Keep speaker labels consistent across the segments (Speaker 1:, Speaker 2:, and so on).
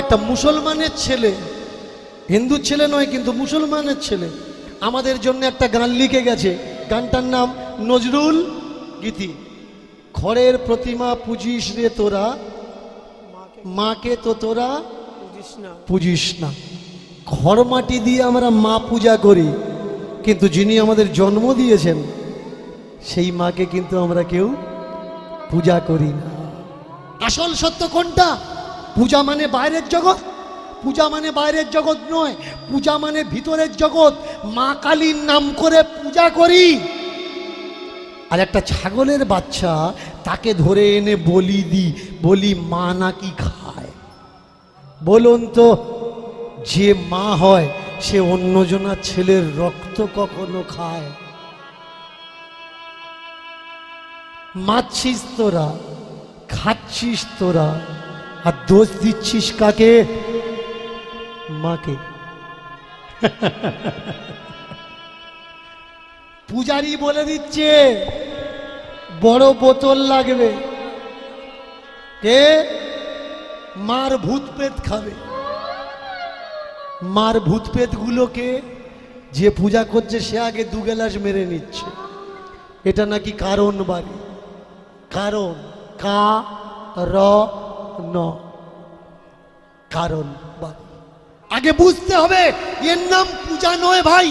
Speaker 1: একটা মুসলমানের ছেলে হিন্দুর ছেলে নয় কিন্তু মুসলমানের ছেলে আমাদের জন্য একটা গান লিখে গেছে। গানটার নাম নজরুল গীতি। খড়ের প্রতিমা পুজিস রে তোরা মাকে তো তোরা পুজিস না। খড় মাটি দিয়ে আমরা মা পূজা করি কিন্তু যিনি আমাদের জন্ম দিয়েছেন সেই মাকে কিন্তু আমরা কেউ পূজা করি না। আসল সত্য কোনটা? পূজা মানে বাইরের জগৎ। পূজা মানে বাইরের জগৎ নয়, পূজা মানে ভিতরের জগৎ। মা কালীর নাম করে পূজা করি। আর একটা ছাগলের বাচ্চা, তাকে ধরে এনে বলি দি, বলি, মা নাকি খায়? বলুন তো, যে মা হয়, সে অন্যজনার ছেলের রক্ত কখনো খায়? মারছিস তোরা, খাচ্ছিস তোরা আর দোষ দিচ্ছিস কাকে? মাকে। পূজারি বলে দিচ্ছে, বড় বোতল লাগবে। কে? মার ভূত পেত খাবে। মার ভূত পেতগুলোকে যে পূজা করছে, সে আগে দু গেলাস মেরে নিচ্ছে। এটা নাকি কারণ বাড়ি? কারণ, কা, র ন কারণ আগে বুঝতে হবে, এর নাম পূজা নয় ভাই,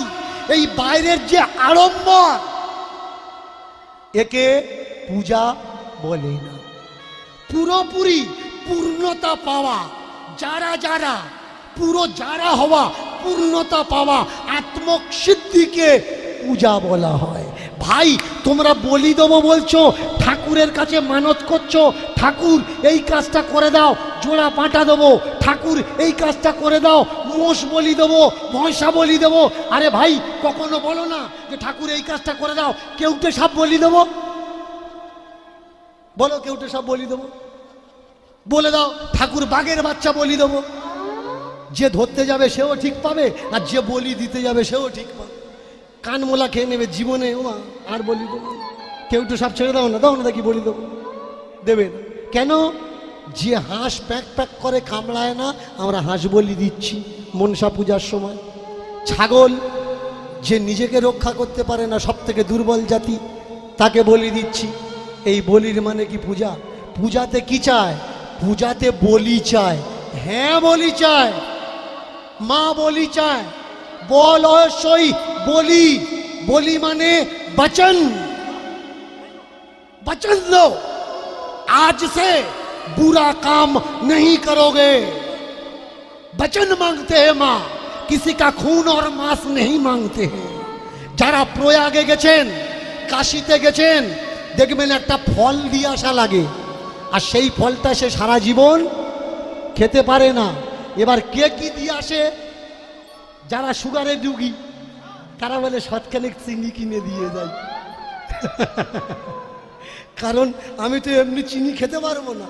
Speaker 1: এই বাইরের যে আড়ম্বর, একে পূজা বলে না। পুরোপুরি পূর্ণতা পাওয়া, যারা যারা, পুরো যারা হওয়া, পূর্ণতা পাওয়া আত্মক সিদ্ধিকে পূজা বলা হয়। ভাই, তোমরা বলি দেবো বলছো ঠাকুরের কাছে মানত করছ, ঠাকুর, এই কাজটা করে দাও, জোড়া পাটা দেবো, ঠাকুর, এই কাজটা করে দাও, মোষ বলি দেবো, ভয়সা বলি দেবো। আরে ভাই, কখনো বলো না যে ঠাকুর, এই কাজটা করে দাও, কেউটে সাপ বলি দেবো। বলো কেউটে সাপ বলি দেবো। বলে দাও, ঠাকুর বাঘের বাচ্চা বলি দেবো। যে ধরতে যাবে সেও ঠিক পাবে, আর যে বলি দিতে যাবে সেও ঠিক পাবে। কানমোলা খেয়ে নেবে জীবনে ও আর বলি দেবো কেউ তো সব ছেড়ে দাও না দাও না দেখি বলি দেবো। দেবেন। কেন? যে হাঁস প্যাক প্যাক করে কামড়ায় না, আমরা হাঁস বলি দিচ্ছি মনসা পূজার সময়। ছাগল যে নিজেকে রক্ষা করতে পারে না সব থেকে দুর্বল জাতি, তাকে বলি দিচ্ছি। এই বলির মানে কি পূজা? পূজাতে কি চায়? পূজাতে বলি চায়। হ্যাঁ বলি চায়। মা বলি চায়। বল অবশ্যই বলি। বলি মানে বচন। बचन लो आज से बुरा काम नहीं करोगे बचन मांगते हैं माँ किसी का खून और मांस नहीं मांगते हैं যারা প্রয়াগে গেছেন কাশিতে গেছেন দেখবেন একটা ফল দিয়ে আসা লাগে আর সেই ফলটা সে সারা জীবন খেতে পারে না এবার কে কি দিয়ে আসে যারা সুগারের রুগী তারা বলে শতখানেক চিনি কিনে দিয়ে যায় কারণ আমি তো এমনি চিনি খেতে পারব না।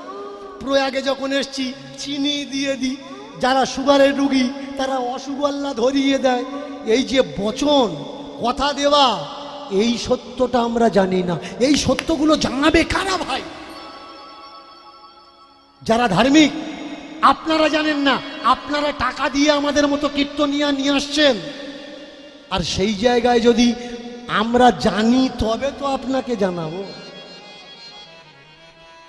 Speaker 1: প্রয়াগে যখন এসছি, চিনি দিয়ে দিই। যারা সুগারের রুগী, তারা অসুগল্লা ধরিয়ে দেয়। এই যে বচন, কথা দেওয়া, এই সত্যটা আমরা জানি না। এই সত্যগুলো জানাবে কারা ভাই? যারা ধার্মিক, আপনারা জানেন না, আপনারা টাকা দিয়ে আমাদের মতো কীর্তনিয়া নিয়ে আসছেন। আর সেই জায়গায় যদি আমরা জানি, তবে তো আপনাকে জানাব।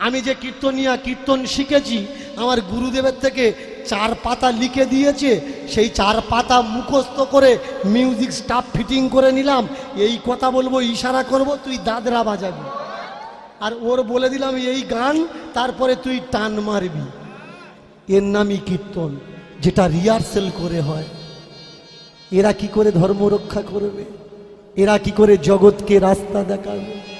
Speaker 1: আমি যে কীর্তনিয়া কীর্তন শিখেছি, আমার গুরুদেবের থেকে চার পাতা লিখে দিয়েছে, সেই চার পাতা মুখস্থ করে মিউজিক স্টাফ ফিটিং করে নিলাম। এই কথা বলব, ইশারা করব, তুই দাদরা বাজাবি। আর ওর বলে দিলাম, এই গান, তারপরে তুই টান মারবি। এর নামই কীর্তন, যেটা রিহার্সেল করে হয়। এরা কি করে ধর্ম রক্ষা করবে? এরা কি করে জগৎকে রাস্তা দেখাবে?